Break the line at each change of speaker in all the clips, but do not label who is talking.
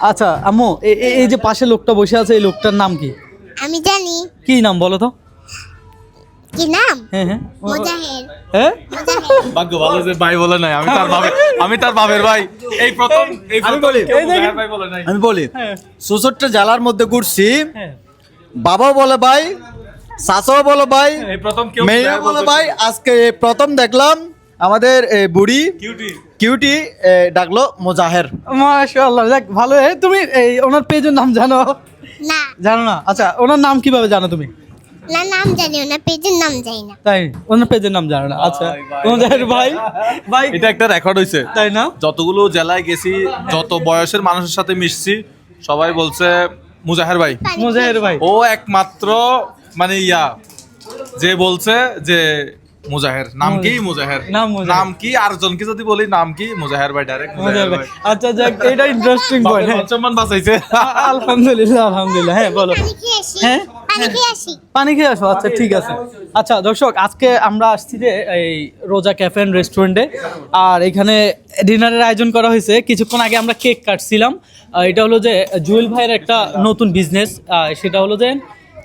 আচ্ছা আম্মু এই যে পাশে লোকটা বসে আছে এই লোকটার নাম কি?
আমি জানি।
কি নাম বলো তো?
কি নাম?
হ্যাঁ হ্যাঁ।
মোজাহের।
হ্যাঁ?
ভাগ্য ভালো যে ভাই বলে নাই আমি তার ভাবে আমি তার ভাবের ভাই। এই প্রথম এই প্রথম ভাই বলে নাই।
আমি বলি।
হ্যাঁ।
চৌষট্টি জেলার মধ্যে ঘুরছি।
হ্যাঁ।
বাবাও বলে ভাই চাচাও বলে ভাই
এই প্রথম কেউ
মেয়েও
মুজাহের
বলে ভাই আজকে প্রথম দেখলাম। আমাদের এই বুড়ি
কিউটি
কিউটি ডাকলো মোজাহের।
মাশাআল্লাহ যাক ভালো। এ, তুমি এই ওনার পেজের নাম জানো?
না।
জানো না? আচ্ছা ওনার নাম কীভাবে জানো তুমি?
না নাম জানি না পেজের নাম জানি না।
তাই ওনার পেজের নাম জানো না। আচ্ছা। তোমাদের ভাই ভাই
এটা একটা রেকর্ড হইছে।
তাই না?
যতগুলো জেলায় গেছি যত বয়সের মানুষের সাথে মিশছি সবাই বলছে মুজাহের ভাই।
মুজাহের ভাই।
ও একমাত্র মানে ইয়া যে বলছে যে মুজাহের। নাম কি মুজাহের।
নাম
নাম কি? আর জনকে যদি বলি নাম কি? মুজাহের ভাই ডাইরেক্ট
মুজাহের ভাই। আচ্ছা যাক এটা ইন্টারেস্টিং পয়েন্ট হ্যাঁ।
সম্মান বাঁচাইছে।
আলহামদুলিল্লাহ আলহামদুলিল্লাহ হ্যাঁ বলো।
পানি খেয়ে
হ্যাঁ?
আসি।
পানি খেয়ে আসো আচ্ছা ঠিক আছে। আচ্ছা দর্শক আজকে আমরা আসছি যে এই রোজা ক্যাফে অ্যান্ড রেস্টুরেন্টে আর এখানে ডিনারের আয়োজন করা হয়েছে। কিছুক্ষণ আগে আমরা কেক কাটছিলাম। এটা হলো যে জুয়েল ভাইয়ের একটা নতুন বিজনেস সেটা হলো যে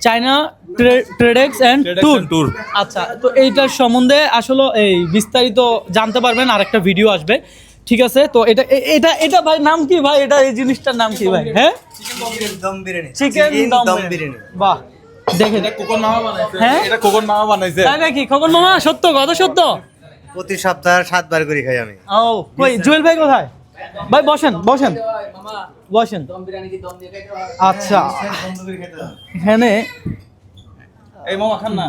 China Tradex and
Tradex
tour. আচ্ছা তো এইটার সম্বন্ধে আসলে এই বিস্তারিত জানতে পারবেন আর একটা ভিডিও আসবে। ঠিক আছে তো এটা এটা এটা ভাই নাম কি ভাই? এটা এই জিনিসটার নাম কি ভাই? হ্যাঁ?
দম বিরিয়ানি
চিকেন দম বিরিয়ানি বাহ দেখে
এটা কোকন মামা বানাইছে।
হ্যাঁ?
এটা কোকন মামা বানাইছে।
তাই নাকি? মামা সত্য কথা সত্য?
প্রতি সপ্তাহে সাতবার করে খাই আমি।
ও কই জুয়েল ভাই কোথায়? ভাই বসেন বসেন। বসেন। আচ্ছা। এখানে এই মামা খান না।